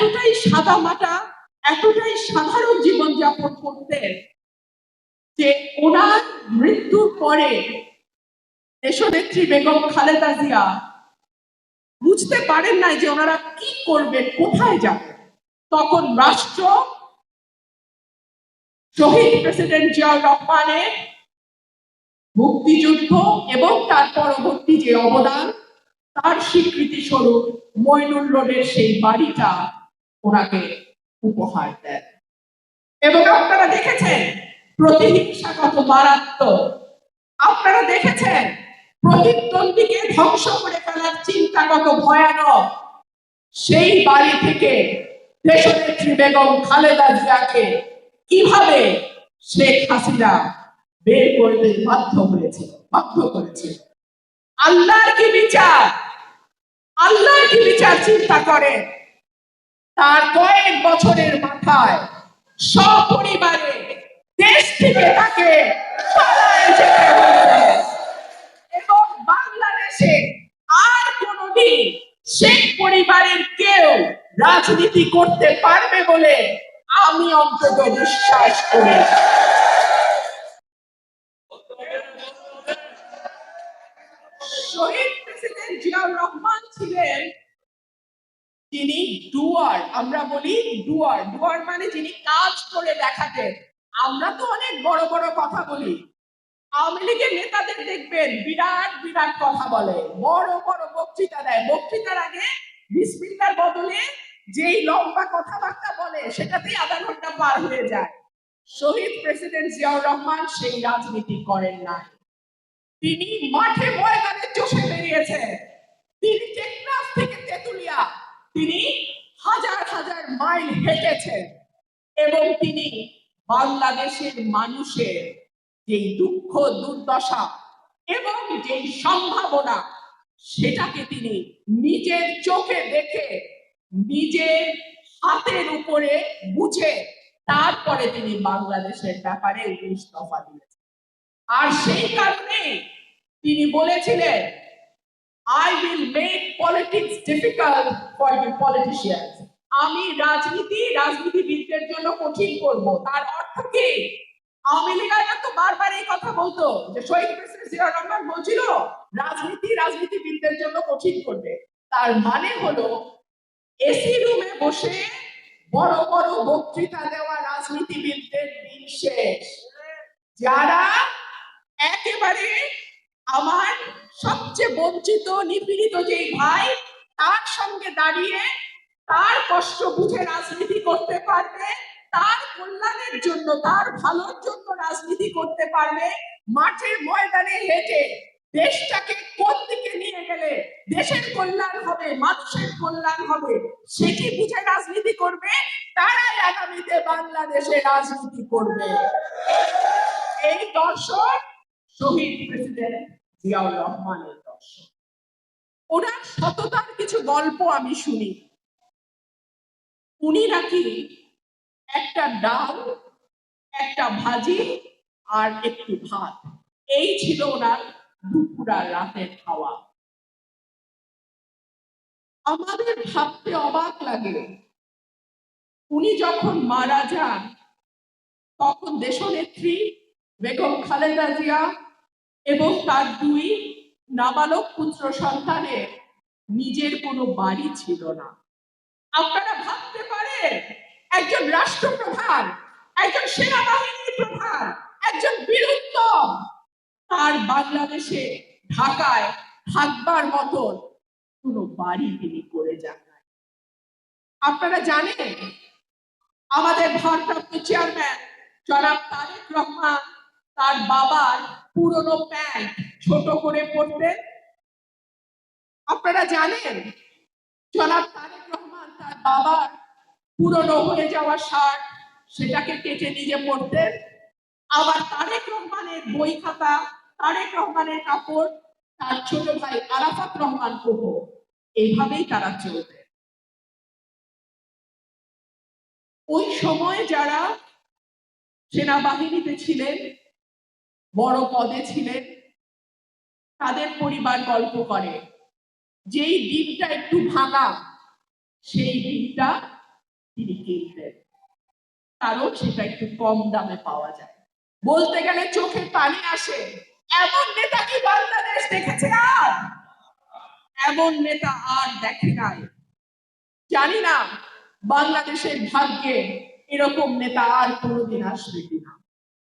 এতটাই সাদা মাটা, এতটাই সাধারণ জীবনযাপন করতেন যে ওনার মৃত্যুর পরে দেশনেত্রী বেগম খালেদা জিয়া বুঝতে পারেন নাই যে ওনারা কি কোথায় তখন রাষ্ট্র শহীদ প্রেসিডেন্ট জিয়াউর রহমানের মুক্তিযুদ্ধ এবং তার পরবর্তী যে অবদান, তার স্বীকৃতি স্বরূপ মইনুল রোডের সেই বাড়িটা ওনাকে উপহার দেন। এবং আপনারা দেখেছেন, প্রতিহিংসা কত মারাত্মক। আপনারা দেখেছেন, প্রতিদ্বন্দ্বীকে ধ্বংস করে ফেলার চিন্তা কত ভয়ানক। সেই বাড়ি থেকে দেশনেত্রী বেগম খালেদা জিয়াকে কীভাবে শেখ হাসিনা বের করতে বাধ্য করেছে, বাধ্য করেছিল আল্লাহর কি বিচার? আল্লাহর কি বিচার চিন্তা করেন? তার কয়েক বছরের মাথায় সপরিবারে দেশ থেকে তাকে পালায়ে যেতে হয়েছে। এবং বাংলাদেশে আর কোনোদিন সেই পরিবারের কেউ রাজনীতি করতে পারবে বলে আমি অন্তত বিশ্বাস করি। ডুয়ার আমরা বলি ডুয়ার ডুয়ার মানে যিনি কাজ করে দেখাতেন। আমরা তো অনেক বড় বড় কথা বলি। আওয়ামী লীগের নেতাদের দেখবেন বিরাট বিরাট কথা বলে। বড় বড় বক্তৃতা দেয়। বক্তৃতার আগে বিসমিল্লার বদলে যেই লম্বা কথাবার্তা বলে, সেটাতেই আধা ঘণ্টা পার হয়ে যায়। শহীদ প্রেসিডেন্ট জিয়াউর রহমান সেই রাজনীতি করেন না তিনি মাঠে ময়দানে চষে বেরিয়েছেন। তিনি টেকনাফ থেকে তেতুলিয়া। তিনি হাজার হাজার মাইল হেঁটেছেন এবং তিনি বাংলাদেশের মানুষের যেই দুঃখ, দুর্দশা এবং যেই সম্ভাবনা, সেটাকে তিনি নিজের চোখে দেখে, নিজের হাতের উপরে বুঝে তারপরে তিনি বাংলাদেশের ব্যাপারে দফা দিয়েছেন। আর সেই কারণে তিনি বলেছিলেন I will make politics difficult for the politicians আমি রাজনীতি রাজনীতিবিদদের জন্য কঠিন করব। তার অর্থ কি? আওয়ামী লীগাররা তো বারবার এই কথা বলতো যে শহীদ প্রেসিডেন্ট জিয়াউর রহমান বলছিল, রাজনীতি রাজনীতিবিদদের জন্য কঠিন করবে। তার মানে হলো এসি রুমে বসে বড় বড় বক্তৃতা দেওয়া রাজনীতিবিদদের দিন শেষ। যারা একেবারে আমার সবচেয়ে বঞ্চিত, নিপীড়িত যেই ভাই, তার সঙ্গে দাঁড়িয়ে তার কষ্ট বুঝে রাজনীতি করতে পারবে, তার কল্যাণের জন্য, তার ভালোর জন্য রাজনীতি করতে পারবে। মাঠের ময়দানে হেঁটে দেশটাকে কোন দিকে নিয়ে গেলে দেশের কল্যাণ হবে, মানুষের কল্যাণ হবে সেটি বুঝে রাজনীতি করবে? তারাই আগামীতে বাংলাদেশে রাজনীতি করবে। এই দর্শন শহীদ প্রেসিডেন্ট। জিয়াউর রহমানের দর্শন। ওনার সততার কিছু গল্প আমি শুনি। উনি নাকি একটা ডাল, একটা ভাজি আর একটু ভাত। এই ছিল ওনার দুপুর আর রাতের খাওয়া। আমাদের ভাবতে অবাক লাগে। উনি যখন মারা যান, তখন দেশনেত্রী বেগম খালেদা জিয়া এবং তার দুই নাবালক পুত্র সন্তানের নিজের কোনো বাড়ি ছিল না আপনারা ভাবতে পারেন, একজন রাষ্ট্রপ্রধান, একজন সেনাবাহিনীর প্রধান, একজন বীরুত্তম, তার বাংলাদেশে ঢাকায় থাকবার মতন কোনো বাড়ি তিনি করে যান। আপনারা জানেন, আমাদের ভারপ্রাপ্ত চেয়ারম্যান জনাব তারেক রহমান তার বাবার পুরনো প্যান্ট ছোট করে পরতেন আপনারা জানেন, জনাব তারেক রহমান তার বাবার পুরনো হয়ে যাওয়া শার্ট সেটাকে কেটে নিজে পরতেন। আবার তারেক রহমানের বই খাতা, তারেক রহমানের কাপড়, তার ছোট ভাই আরাফাত রহমান কোহ এইভাবেই তারা চলতেন। ওই সময় যারা সেনাবাহিনীতে ছিলেন বড় পদে ছিলেন। তাদের পরিবার গল্প করে। যেই দিনটা একটু ভাঙা, সেই দিনটা তিনি কিনতেন কারণ সেটা একটু কম দামে পাওয়া যায়। বলতে গেলে চোখে পানি আসে। এমন নেতা কি বাংলাদেশ দেখেছে আর? এমন নেতা আর দেখে নাই। জানি না বাংলাদেশের ভাগ্যে এরকম নেতা আর কোনোদিন আসবে কিনা।